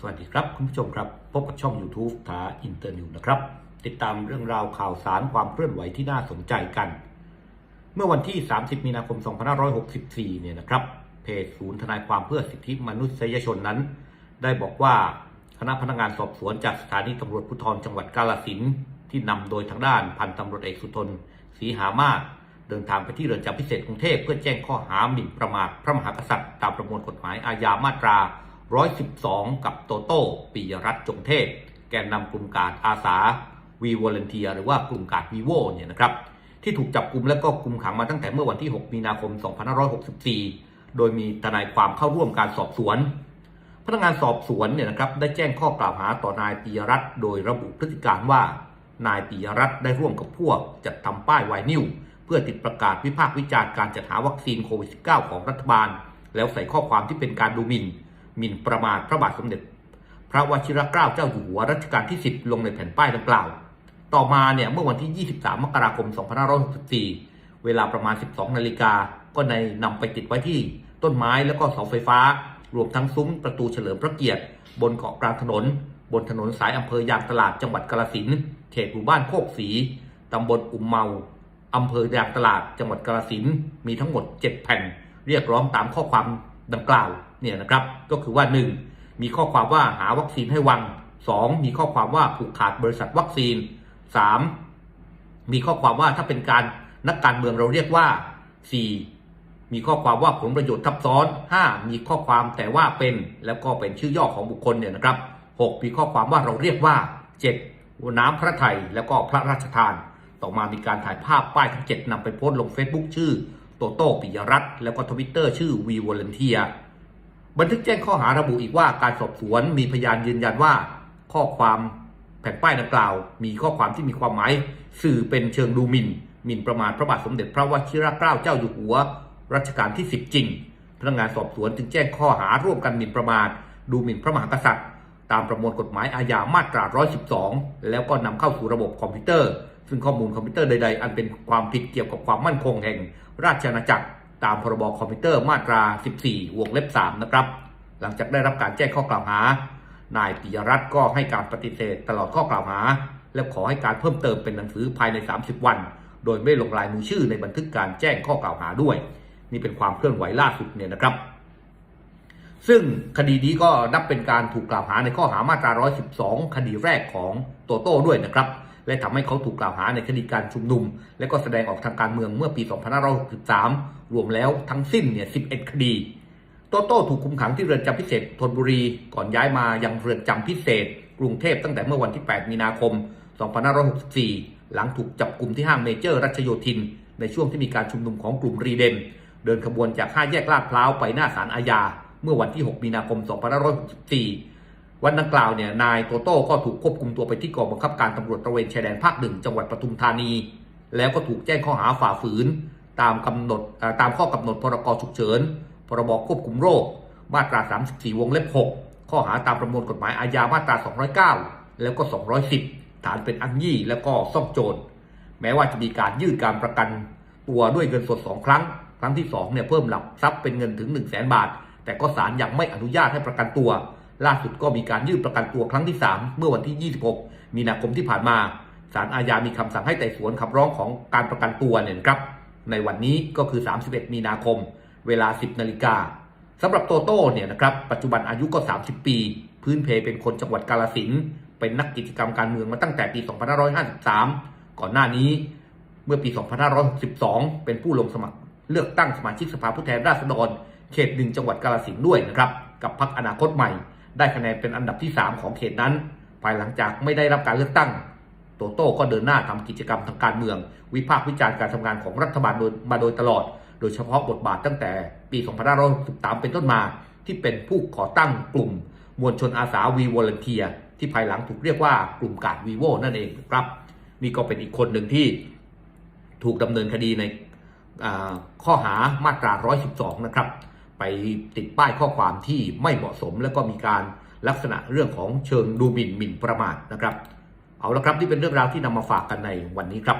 สวัสดีครับคุณผู้ชมครับ พบกับช่อง YouTube ทาอินเตอร์นิวนะครับ ติดตามเรื่องราวข่าวสารความเคลื่อนไหวที่น่าสนใจกัน เมื่อวันที่ 30 มีนาคม 2564 เนี่ยนะครับ เพจศูนย์ทนายความเพื่อสิทธิมนุษยชนนั้น ได้บอกว่าคณะพนักงานสอบสวนจากสถานีตำรวจภูธรจังหวัดกาลสินที่นำโดยทางด้านพันตำรวจเอกสุทนศรีหามาศเดินทางไปที่เรือนจำพิเศษกรุงเทพเพื่อแจ้งข้อหาหมิ่นประมาทพระมหากษัตริย์ตามประมวลกฎหมายอาญามาตรา 112 กับโตโต้ปิยรัตน์จงเทพ แกนนำกลุ่มการอาสาวีวอลเนเทียหรือว่ากลุ่มการวีโวเนี่ยนะครับที่ถูกจับกลุ่มและก็กุมขังมาตั้งแต่เมื่อวันที่ 6 มีนาคม 2564 โดยมีทนายความเข้าร่วมการสอบสวน พนักงานสอบสวนเนี่ยนะครับได้แจ้งข้อกล่าวหาต่อนายปิยรัตน์โดยระบุพฤติการว่านายปิยรัตน์ได้ร่วมกับพวกจัดทำป้ายไวนิวเพื่อติดประกาศวิพากษ์วิจารณ์การจัดหาวัคซีนโควิด -19 ของรัฐบาล แล้วใส่ข้อความที่เป็นการดูหมิ่น หมิ่นประมาทพระบาทสมเด็จ พระวชิรเกล้าเจ้าอยู่หัวรัชกาลที่ 10 ลงในแผ่นป้ายดังกล่าว ต่อมาเนี่ยเมื่อวันที่ 23 มกราคม 2564 เวลาประมาณ 12 นาฬิกา ก็ในนำไปติดไว้ที่ต้นไม้แล้วก็เสาไฟฟ้า รวมทั้งซุ้มประตูเฉลิมพระเกียรติ บนเกาะกลางถนน บนถนนสายอำเภอยางตลาดจังหวัดกาฬสินธุ์เขตหมู่บ้านโคกศรีตำบลอุ่มเมาอำเภอยางตลาดจังหวัดกาฬสินธุ์มีทั้งหมด 7 แผ่น เรียกร้องตามข้อความ ดังกล่าวเนี่ยนะครับ ก็คือว่า 1. มีข้อความว่าหาวัคซีนให้วัง 2. มีข้อความว่าผูกขาดบริษัทวัคซีน 3. มีข้อความว่าถ้าเป็นการนักการเมืองเราเรียกว่า 4. มีข้อความว่าผลประโยชน์ทับซ้อน 5. มีข้อความแต่ว่าเป็นแล้วก็เป็นชื่อย่อของบุคคลเนี่ยนะครับ 6. มีข้อความว่าเราเรียกว่า 7. น้ำพระไทยแล้วก็พระราชทาน ต่อมามีการถ่ายภาพป้ายทั้ง7นำไปโพสต์ลง Facebook ชื่อ โตโต้ปิยรัตน์แล้วก็ทวิตเตอร์ชื่อวีวอลเนเทียบันทึกแจ้งข้อหาระบุอีกว่าการสอบสวนมีพยานยืนยันว่า ข้อความแผ่นป้ายดังกล่าว มีข้อความที่มีความหมาย สื่อเป็นเชิงดูหมิ่นหมิ่นประมาทพระบาทสมเด็จพระวชิรเกล้าเจ้าอยู่หัว รัชกาลที่ 10 จริง พนักงานสอบสวนจึงแจ้งข้อหาร่วมกันหมิ่นประมาท ดูหมิ่นพระมหากษัตริย์ ตามประมวลกฎหมายอาญามาตรา 112 แล้วก็นำเข้าสู่ระบบคอมพิวเตอร์ ซึ่งข้อมูลคอมพิวเตอร์ใด ๆ อันเป็นความผิดเกี่ยวกับความมั่นคงแห่ง ราชอาณาจักร ตามพรบคอมพิวเตอร์มาตรา 14 วงเล็บ 3 นะครับ หลังจากได้รับการแจ้งข้อกล่าวหา นายปิยรัตน์ก็ให้การปฏิเสธตลอดข้อกล่าวหา และขอให้การเพิ่มเติมเป็นหนังสือภายใน 30 วัน โดยไม่ลงลายมือชื่อในบันทึกการแจ้งข้อกล่าวหาด้วย นี่เป็นความเคลื่อนไหวล่าสุดเนี่ยนะครับ ซึ่งคดีนี้ก็นับเป็นการถูกกล่าวหาในข้อหามาตรา 112 คดีแรกของโตโต้ด้วยนะครับ และทำให้เขาถูกกล่าวหาในคดีการชุมนุม และก็แสดงออกทางการเมืองเมื่อปี 2563 รวมแล้วทั้งสิ้นเนี่ย 11 คดี โตโต้ถูกคุมขังที่เรือนจำพิเศษธนบุรี ก่อนย้ายมายังเรือนจำพิเศษ กรุงเทพตั้งแต่เมื่อวันที่ 8 มีนาคม 2564 หลังถูกจับกลุ่มที่ห้างเมเจอร์รัชโยธิน ในช่วงที่มีการชุมนุมของกลุ่มรีเดมเดินขบวนจากห้าแยกลาดพร้าวไปหน้าศาลอาญาเมื่อวันที่ 6 มีนาคม 2564 วันดังกล่าวเนี่ยนายโตโต้ก็ถูกควบคุมตัวไปที่กองบังคับการตำรวจตระเวนชายแดนภาคหนึ่งจังหวัดปทุมธานี แล้วก็ถูกแจ้งข้อหาฝ่าฝืน ตามกำหนดตามข้อกำหนดพรกฉุกเฉิน พรบควบคุมโรค มาตรา 34 วงเล็บ 6 ข้อหาตามประมวลกฎหมายอาญามาตรา 209 แล้วก็ 210 ฐานเป็นอังยี่แล้วก็ซ่องโจร แม้ว่าจะมีการยืดการประกันตัวด้วยเงินสด 2 ครั้ง ครั้งที่2เนี่ยเพิ่มหลักทรัพย์เป็นเงินถึง 1 0 0 0 0แบาท แต่ก็ศาลยังไม่อนุญาตให้ประกันตัว ล่าสุดก็มีการยื่นประกันตัวครั้งที่ 3 เมื่อวันที่ 26 มีนาคมที่ผ่านมาศาลอาญามีคำสั่งให้ไต่สวนคำร้องของการประกันตัวเนี่ยครับ ในวันนี้ก็คือ 31 มีนาคม เวลา 10 นาฬิกาสำหรับโตโต้เนี่ยนะครับ ปัจจุบันอายุก็ 30 ปี พื้นเพเป็นคนจังหวัดกาลสินเป็นนักกิจกรรมการเมืองมาตั้งแต่ปี 2553 ก่อนหน้านี้ เมื่อปี 2562 เป็นผู้ลงสมัคร เลือกตั้งสมาชิกสภาผู้แทนราษฎร เขตหนึ่งจังหวัดกาลสินด้วยนะครับ กับพรรคอนาคตใหม่ ได้คะแนนเป็นอันดับที่ 3 ของเขตนั้น ภายหลังจากไม่ได้รับการเลือกตั้ง โตโต้ก็เดินหน้าทำกิจกรรมทางการเมือง วิพากษ์วิจารณ์การทำงานของรัฐบาลมาโดยตลอด โดยเฉพาะบทบาทตั้งแต่ปี2563เป็นต้นมา ที่เป็นผู้ก่อตั้งกลุ่ม มวลชนอาสาวีวอลเนเทีย ที่ภายหลังถูกเรียกว่ากลุ่มกาดวีโวนั่นเองครับ นี่ก็เป็นอีกคนหนึ่งที่ถูกดำเนินคดีในข้อหามาตรา 112 นะครับ ไปติดป้ายข้อความที่ไม่เหมาะสม แล้วก็มีการลักษณะเรื่องของเชิงดูหมิ่นหมิ่นประมาทนะครับ เอาละครับนี่เป็นเรื่องราวที่นำมาฝากกันในวันนี้ครับ